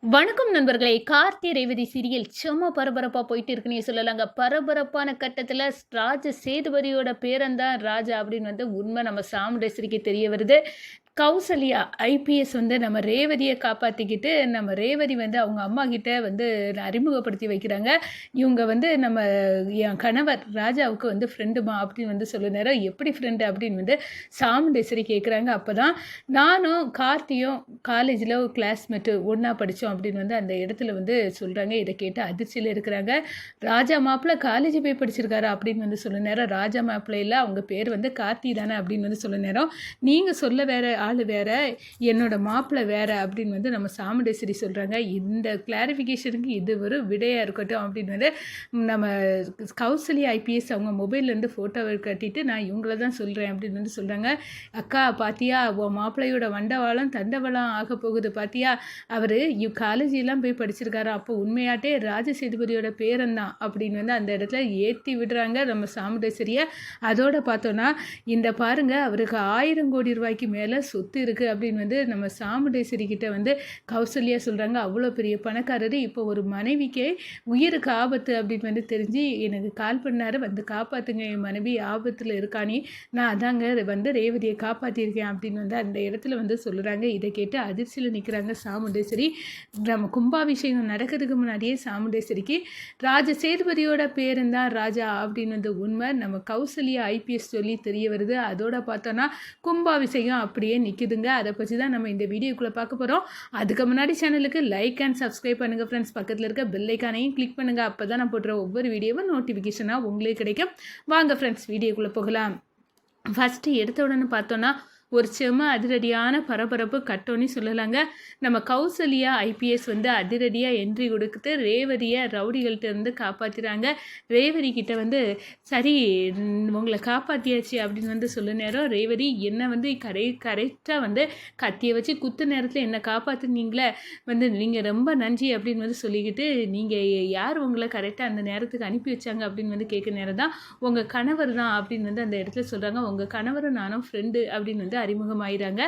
வணக்கம் நண்பர்களே. கார்த்தி ரேவதி சீரியல் செம்ம பரபரப்பாக போயிட்டு இருக்குன்னே சொல்லலாங்க. பரபரப்பான கட்டத்தில் ராஜ சேதுபதியோட பேரன்தான் ராஜா அப்படின்னு வந்து உண்மை நம்ம சாமுண்டேஸ்வரிக்கு தெரிய வருது. கௌசல்யா ஐபிஎஸ் வந்து நம்ம ரேவதியை காப்பாற்றிக்கிட்டு நம்ம ரேவதி வந்து அவங்க அம்மா கிட்ட வந்து அறிமுகப்படுத்தி வைக்கிறாங்க. இவங்க வந்து நம்ம என் கணவர் ராஜாவுக்கு வந்து ஃப்ரெண்டுமா அப்படின்னு வந்து சொல்ல நேரம் எப்படி ஃப்ரெண்டு அப்படின்னு வந்து சாமுண்டேஸ்வரி கேட்குறாங்க அப்போ தான் நானும் கார்த்தியும் காலேஜில் ஒரு கிளாஸ்மேட்டு ஒன்றா படித்தோம் அப்படின்னு வந்து அந்த இடத்துல வந்து சொல்கிறாங்க இதை கேட்டு அதிர்ச்சியில் இருக்கிறாங்க. ராஜா மாப்பிள்ள காலேஜ் போய் படிச்சிருக்காரு அப்படின்னு வந்து சொல்ல நேரம் ராஜா மாப்பிள்ளையில் அவங்க பேர் வந்து கார்த்தி தானே அப்படின்னு வந்து சொல்ல நேரம் நீங்கள் சொல்ல வேறு ஆள் வேற என்னோட மாப்பிள்ளை வேற அப்படின்னு வந்து நம்ம சாமுண்டேஸ்வரி சொல்கிறாங்க இந்த கிளாரிஃபிகேஷனுக்கு இது ஒரு விடையாக இருக்கட்டும் அப்படின்னு வந்து நம்ம கௌசல்யா ஐபிஎஸ் அவங்க மொபைல்லேருந்து ஃபோட்டோவை கட்டிட்டு நான் இவங்கள தான் சொல்கிறேன் அப்படின்னு வந்து சொல்கிறாங்க அக்கா பாத்தியா உன் மாப்பிள்ளையோட வண்டவாளம் தண்டவாளம் ஆக போகுது பாத்தியா? அவர் இவ் காலேஜெல்லாம் போய் படிச்சிருக்காரு. அப்போ உண்மையாட்டே ராஜ சேதுபதியோட பேரன் தான். அப்படின்னு வந்து அந்த இடத்துல ஏற்றி விடுறாங்க நம்ம சாமுண்டேஸ்வரியை. அதோட பார்த்தோன்னா இந்த பாருங்க அவருக்கு ஆயிரம் கோடி ரூபாய்க்கு மேலே சொத்து இருக்குது அப்படின்னு வந்து நம்ம சாமுண்டேஸ்வரி கிட்ட வந்து கௌசல்யா சொல்கிறாங்க அவ்வளோ பெரிய பணக்காரர். இப்போ ஒரு மனைவிக்கே உயிருக்கு ஆபத்து அப்படின்னு வந்து தெரிஞ்சு எனக்கு கால் பண்ணார். வந்து காப்பாற்றுங்க என் மனைவி ஆபத்தில் இருக்கானே. நான் அதாங்க வந்து ரேவதியை காப்பாற்றியிருக்கேன் அப்படின்னு வந்து அந்த இடத்துல வந்து சொல்கிறாங்க இதை கேட்டு அதிர்ச்சியில் நிற்கிறாங்க சாமுண்டேஸ்வரி. நம்ம கும்பாபிஷேகம் நடக்கிறதுக்கு முன்னாடியே சாமுண்டேஸ்வரிக்கு ராஜ சேதுபதியோட பேருந்தான் ராஜா அப்படின்னு வந்து உண்மை. நம்ம கௌசல்யா ஐபிஎஸ் சொல்லி தெரிய வருது. அதோட பார்த்தோன்னா கும்பாபிஷேகம் அப்படியே நிற்குதுங்க அதை பற்றி தான் நம்ம இந்த வீடியோக்குள்ளே பார்க்க போகிறோம் அதுக்கு முன்னாடி சேனலுக்கு லைக் அண்ட் சப்ஸ்கிரைப் பண்ணுங்கள் ஃப்ரெண்ட்ஸ் பக்கத்தில் இருக்க பெல்லைக்கானையும் கிளிக் பண்ணுங்கள் அப்போ தான் நான் போடுற ஒவ்வொரு வீடியோவும் நோட்டிஃபிகேஷனாக உங்களுக்கு கிடைக்கும். வாங்க ஃப்ரெண்ட்ஸ் வீடியோக்குள்ளே போகலாம். ஃபஸ்ட்டு எடுத்த உடனே பார்த்தோன்னா ஒரு செம அதிரடியான பரபரப்பு கட்டோன்னு சொல்லலாங்க. நம்ம கௌசல்யா ஐபிஎஸ் வந்து அதிரடியாக என்ட்ரி கொடுத்து ரேவதியை ரவுடிகள்கிட்ட இருந்து காப்பாற்றுறாங்க ரேவதி கிட்ட வந்து சரி உங்களை காப்பாற்றியாச்சு அப்படின்னு வந்து சொல்ல நேரம். ரேவதி என்னை வந்து கரை கரெக்டாக வந்து கத்தியை வச்சு குத்து நேரத்தில் என்னை காப்பாற்றுனீங்களே வந்து நீங்கள் ரொம்ப நன்றி அப்படின்னு வந்து சொல்லிக்கிட்டு நீங்கள் யார் உங்களை கரெக்டாக அந்த நேரத்துக்கு அனுப்பி வச்சாங்க அப்படின்னு வந்து கேட்க நேரம் தான். உங்கள் கணவர் தான் அப்படின்னு வந்து அந்த இடத்துல சொல்கிறாங்க உங்கள் கணவரும் நானும் ஃப்ரெண்டு அப்படின்னு வந்து அறிமுகமாயிறாங்க.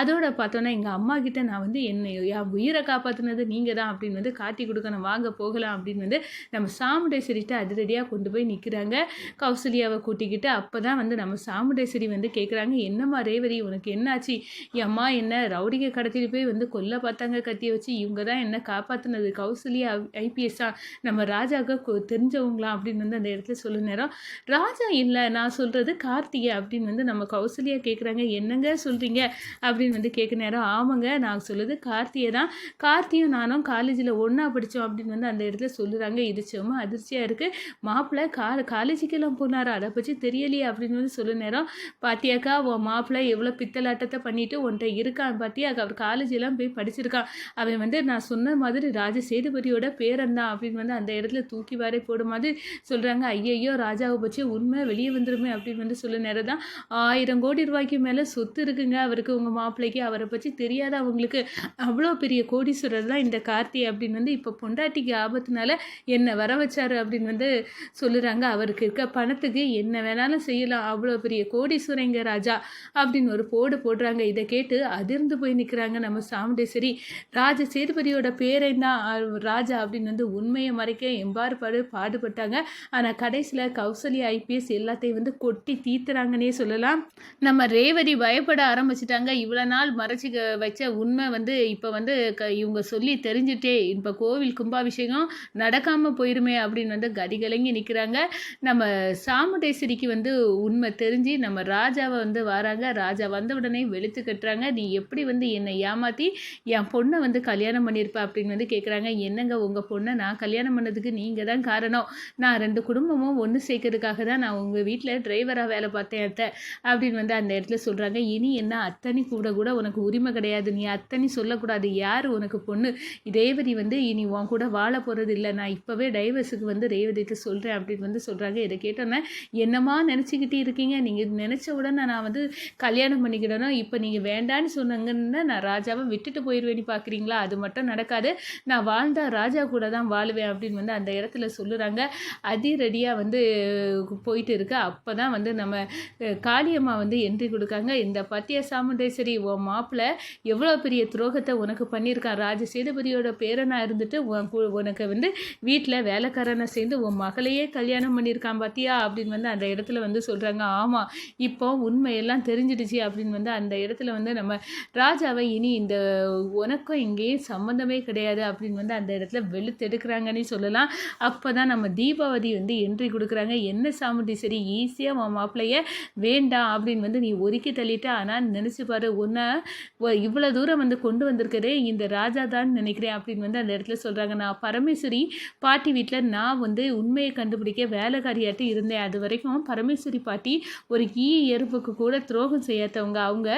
அதோட பார்த்தோன்னா எங்கள் அம்மா கிட்ட நான் வந்து என்னை என் உயிரை காப்பாற்றினது நீங்கள் தான் அப்படின்னு வந்து காட்டி கொடுக்கணும் வாங்க போகலாம் அப்படின்னு வந்து நம்ம சாமுண்டேஸ்வரிட்ட அதிரடியாக கொண்டு போய் நிற்கிறாங்க கௌசல்யாவை கூட்டிக்கிட்டு அப்போ தான் வந்து நம்ம சாமுண்டேஸ்வரி வந்து கேட்குறாங்க என்னம்மா ரேவதி உனக்கு என்னாச்சு? என் அம்மா என்ன ரவுடிக கடத்திட்டு போய் வந்து கொல்ல பார்த்தாங்க கத்தியை வச்சு. இவங்க தான் என்ன காப்பாற்றினது கௌசல்யா ஐபிஎஸ்ஸா நம்ம ராஜாவுக்கு தெரிஞ்சவங்களாம் அப்படின்னு வந்து அந்த இடத்துல சொல்ல நேரம். ராஜா இல்லை நான் சொல்கிறது கார்த்திகை அப்படின்னு வந்து நம்ம கௌசல்யா கேட்குறாங்க என்ன என்னங்க சொல்கிறீங்க அப்படின்னு வந்து கேட்க நேரம் ஆமாங்க நான் சொல்லுது கார்த்தியை தான். கார்த்தியும் நானும் காலேஜில் ஒன்றா படித்தோம் அப்படின்னு வந்து அந்த இடத்துல சொல்லுறாங்க. இது சும்மா அதிர்ச்சியாக இருக்குது மாப்பிள்ளை கா காலேஜுக்கெல்லாம் போனாரா? அதை பற்றி தெரியலையே அப்படின்னு வந்து சொல்ல நேரம். பாத்தியாக்கா உன் மாப்பிள்ளை எவ்வளோ பித்தலாட்டத்தை பண்ணிட்டு உன்ட்ட இருக்கான் பார்த்தியா அவர் காலேஜெல்லாம் போய் படிச்சிருக்கான். அவன் வந்து நான் சொன்ன மாதிரி ராஜ சேதுபதியோட பேரன் தான் அப்படின்னு வந்து அந்த இடத்துல தூக்கி வாரி போடும் மாதிரி சொல்கிறாங்க ஐயையோ ராஜாவை பற்றி உண்மை வெளியே வந்துருமே அப்படின்னு வந்து சொல்ல நேரம் தான். ஆயிரம் கோடி ரூபாய்க்கு மேலே சொத்து இருக்குங்க. அவருக்கு உங்கள் மாப்பிள்ளைக்கு அவரை பற்றி தெரியாத. அவங்களுக்கு அவ்வளோ பெரிய கோடீஸ்வரர் தான் இந்த கார்த்தி அப்படின்னு வந்து இப்போ பொண்டாட்டிக்கு ஆபத்துனால என்னை வர வச்சாரு அப்படின்னு வந்து சொல்லுறாங்க. அவருக்கு இருக்க பணத்துக்கு என்ன வேணாலும் செய்யலாம். அவ்வளோ பெரிய கோடீஸ்வரங்க ராஜா அப்படின்னு ஒரு போடு போடுறாங்க. இதை கேட்டு அதிர்ந்து போய் நிற்கிறாங்க நம்ம சாமுண்டேஸ்வரி. ராஜ சேதுபதியோட பேரை தான் ராஜா அப்படின்னு வந்து உண்மையை மறைக்க எம்பாறுபாடு பாடுபட்டாங்க. ஆனால் கடைசியில் கௌசல்யா ஐபிஎஸ் எல்லாத்தையும் வந்து கொட்டி தீத்துறாங்கன்னே சொல்லலாம். நம்ம ரேவதி பயப்பட ஆரம்பிச்சிட்டாங்க. இவ்வளோ நாள் மறைச்சி வச்ச உண்மை வந்து இப்போ வந்து க இவங்க சொல்லி தெரிஞ்சுட்டே இப்போ கோவில் கும்பாபிஷேகம் நடக்காமல் போயிருமே அப்படின்னு வந்து கதிகலங்கி நிற்கிறாங்க நம்ம சாமுண்டேஸ்வரிக்கு வந்து உண்மை தெரிஞ்சு நம்ம ராஜாவை வந்து வராங்க. ராஜா வந்த உடனே வெளுத்து கட்டுறாங்க. நீ எப்படி வந்து என்னை ஏமாற்றி என் பொண்ணை வந்து கல்யாணம் பண்ணியிருப்ப? அப்படின்னு வந்து கேட்குறாங்க என்னங்க உங்கள் பொண்ணை நான் கல்யாணம் பண்ணதுக்கு நீங்கள் தான் காரணம். நான் ரெண்டு குடும்பமும் ஒன்று சேர்க்கறதுக்காக தான் நான் உங்கள் வீட்டில் டிரைவராக வேலை பார்த்தேன் அத்தை. அப்படின்னு வந்து அந்த இடத்துல சொல்கிறாங்க இனி என்ன? அத்தனி கூட கூட உனக்கு உரிமை கிடையாது. நீ அத்தனி சொல்லக்கூடாது. யார் உனக்கு பொண்ணு? ரேவதி வந்து இனி உன் கூட வாழ போகிறது இல்லை. நான் இப்போவே டைவர்ஸுக்கு வந்து ரேவதிக்கு சொல்கிறேன் அப்படின்னு வந்து சொல்கிறாங்க இதை கேட்டோன்னே என்னமா நினச்சிக்கிட்டே இருக்கீங்க? நீங்கள் நினச்ச உடனே நான் வந்து கல்யாணம் பண்ணிக்கிடணும் இப்போ நீங்கள் வேண்டான்னு சொன்னாங்கன்னா நான் ராஜாவை விட்டுட்டு போயிடுவேன்னு பார்க்குறீங்களா அது மட்டும் நடக்காது. நான் வாழ்ந்தா ராஜா கூட தான் வாழுவேன் அப்படின்னு வந்து அந்த இடத்துல சொல்லுறாங்க. அதிரடியாக வந்து போயிட்டு இருக்கு. அப்போ தான் வந்து நம்ம காளியம்மா வந்து என்ட்ரி கொடுக்காங்க. இந்த பத்திய சாமுண்டேஸ்வரி உன் மாப்பிள்ளை எவ்வளோ பெரிய துரோகத்தை உனக்கு பண்ணியிருக்கான். ராஜ சேதுபதியோட பேரனாக இருந்துட்டு உன் உனக்கு வந்து வீட்டில் வேலைக்காரனை சேர்ந்து உன் மகளையே கல்யாணம் பண்ணியிருக்கான் பார்த்தியா அப்படின்னு வந்து அந்த இடத்துல வந்து சொல்கிறாங்க ஆமாம் இப்போ உண்மையெல்லாம் தெரிஞ்சிடுச்சு அப்படின்னு வந்து அந்த இடத்துல வந்து நம்ம ராஜாவை இனி இந்த உனக்கும் இங்கேயும் சம்மந்தமே கிடையாது அப்படின்னு வந்து அந்த இடத்துல வெளுத்தெடுக்கிறாங்கன்னே சொல்லலாம். அப்போ தான் நம்ம தீபாவதி வந்து என்ட்ரி கொடுக்குறாங்க. என்ன சாமுண்டி சரி ஈஸியாக உன் மாப்பிள்ளைய வேண்டாம் அப்படின்னு வந்து நீ ஒதுக்கி தள்ளிட்ட ஆனால் நினச்சி பாரு உன்னை இவ்வளோ தூரம் வந்து கொண்டு வந்திருக்கதே இந்த ராஜா தான் நினைக்கிறேன் அப்படின்னு வந்து அந்த இடத்துல சொல்கிறாங்க நான் பரமேஸ்வரி பாட்டி வீட்டில் நான் வந்து உண்மையை கண்டுபிடிக்க வேலைக்காரியாட்டி இருந்தேன். அது வரைக்கும் பரமேஸ்வரி பாட்டி ஒரு ஈ எறும்புக்கு கூட துரோகம் செய்யாதவங்க. அவங்க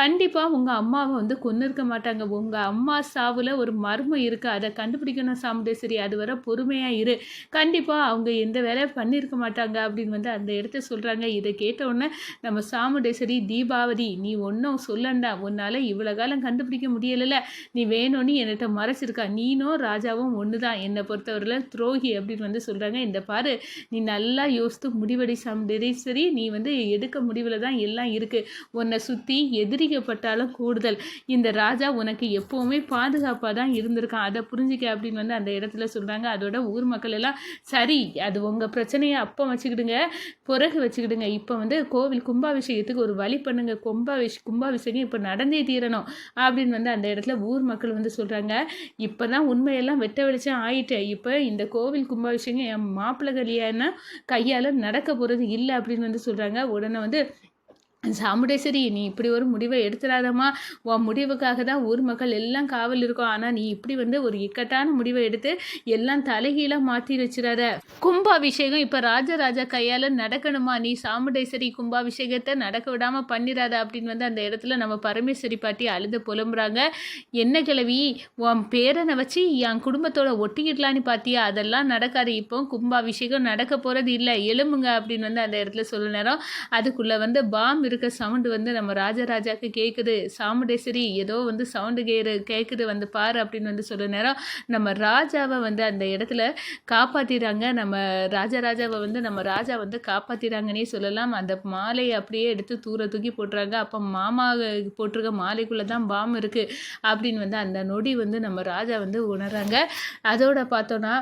கண்டிப்பாக உங்கள் அம்மாவை வந்து கொண்டு இருக்க மாட்டாங்க. உங்கள் அம்மா சாவில் ஒரு மர்மம் இருக்குது அதை கண்டுபிடிக்கணும் சாமுண்டேஸ்வரி. அது வர பொறுமையாக இரு. கண்டிப்பாக அவங்க எந்த வேலையும் பண்ணியிருக்க மாட்டாங்க அப்படின்னு வந்து அந்த இடத்த சொல்கிறாங்க இதை கேட்ட உடனே நம்ம சாமுண்டேஸ்வரி தீபாவதி நீ ஒன்றும் சொல்லண்டா. உன்னால் இவ்வளோ காலம் கண்டுபிடிக்க முடியலைல்ல. நீ வேணும்னு என்கிட்ட மறைச்சிருக்கா. நீனும் ராஜாவும் ஒன்று தான் என்னை பொறுத்தவரையில் துரோகி அப்படின்னு வந்து சொல்கிறாங்க இந்த பாரு நீ நல்லா யோசித்து முடிவெடி சரி நீ வந்து எடுக்க முடிவில் தான் எல்லாம் இருக்குது உன்னை சுற்றி எதிரிக்கப்பட்டாலும் கூடுதல். இந்த ராஜா உனக்கு எப்போவுமே பாதுகாப்பாக தான் இருந்திருக்கான். அதை புரிஞ்சுக்க அப்படின்னு வந்து அந்த இடத்துல சொல்கிறாங்க அதோட ஊர் மக்கள் எல்லாம் சரி அது உங்கள் பிரச்சனையை அப்போ வச்சுக்கிடுங்க. பிறகு வச்சுக்கிடுங்க. இப்போ வந்து கோவில் கும்பாபிஷேகத்துக்கு ஒரு வழி பண்ணுங்க. கும்பாபிஷ் கும்பாபிஷேகம் இப்போ நடந்தே தீரணும் அப்படின்னு வந்து அந்த இடத்துல ஊர் மக்கள் வந்து சொல்கிறாங்க இப்போ தான் உண்மையெல்லாம் வெட்ட வெளிச்சம் ஆயிட்டு இப்போ இந்த கோவில் கும்பாபிஷேகம் என் மாப்பிள்ளை கல்யாணம் கையால் நடக்க போகிறது இல்லை அப்படின்னு வந்து சொல்கிறாங்க உடனே வந்து சாமுண்டேஸ்வரி நீ இப்படி ஒரு முடிவை எடுத்துடாதம்மா உன் முடிவுக்காக தான் ஊர் மக்கள் எல்லாம் காவல் இருக்கும். ஆனால் நீ இப்படி வந்து ஒரு இக்கட்டான முடிவை எடுத்து எல்லாம் தலைகீழாக மாற்றி வச்சிடாத. கும்பாபிஷேகம் இப்போ ராஜராஜா கையால் நடக்கணுமா? நீ சாமுண்டேஸ்வரி கும்பாபிஷேகத்தை நடக்க விடாமல் பண்ணிடாத அப்படின்னு வந்து அந்த இடத்துல நம்ம பரமேஸ்வரி பாட்டி அழுது புலம்புறாங்க. என்ன கிழவி உன் பேரனை வச்சு என் குடும்பத்தோட ஒட்டிக்கிடலான்னு பார்த்தியா அதெல்லாம் நடக்காது. இப்போ கும்பாபிஷேகம் நடக்க போகிறது இல்லை. எலும்புங்க அப்படின்னு வந்து அந்த இடத்துல சொல்ல நேரம். அதுக்குள்ளே வந்து பாம்பு இருக்க சவுண்டு வந்து நம்ம ராஜராஜாக்கு கேட்குது சாமுண்டேஸ்வரி ஏதோ வந்து சவுண்டு கேரு கேட்குது வந்து பாரு அப்படின்னு வந்து சொல்ல நேரம் நம்ம ராஜாவை வந்து அந்த இடத்துல காப்பாற்றிடுறாங்க நம்ம ராஜராஜாவை வந்து நம்ம ராஜா வந்து காப்பாற்றிடுறாங்கன்னே சொல்லலாம். அந்த மாலையை அப்படியே எடுத்து தூர தூக்கி போட்டுறாங்க. அப்போ மாமா போட்டிருக்க மாலைக்குள்ளே தான் பாம் இருக்குது அப்படின்னு வந்து அந்த நொடி வந்து நம்ம ராஜா வந்து உணர்றாங்க. அதோட பார்த்தோன்னா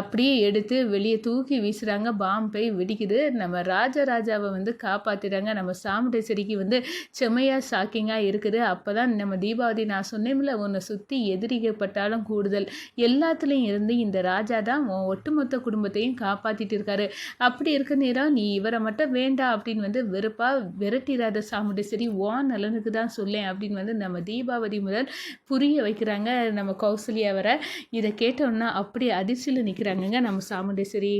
அப்படியே எடுத்து வெளியே தூக்கி வீசுகிறாங்க பாம் போய் வெடிக்குது. நம்ம ராஜராஜாவை வந்து காப்பாற்றிடுறாங்க நம்ம சாமுண்டேஸ்வரிக்கு வந்து செம்மையாக ஷாக்கிங்காக இருக்குது. அப்போ தான் நம்ம தீபாவளி நான் சொன்னேன்ல உன்னை சுற்றி எதிரிக்கப்பட்டாலும் கூடுதல். எல்லாத்துலேயும் இருந்து இந்த ராஜா தான் உன் ஒட்டுமொத்த குடும்பத்தையும் காப்பாற்றிட்டு இருக்காரு. அப்படி இருக்க நேரம் நீ இவரை மட்டும் வேண்டாம் அப்படின்னு வந்து வெறுப்பாக விரட்டிடாத சாமுண்டேஸ்வரி ஓன் நலனுக்கு தான் சொல்லேன் அப்படின்னு வந்து நம்ம தீபாவளி முதல் புரிய வைக்கிறாங்க நம்ம கௌசல்யா வர இதை கேட்டோன்னா அப்படி அதிர்ச்சியில் நிற்கிறாங்கங்க நம்ம சாமுண்டேஸ்வரி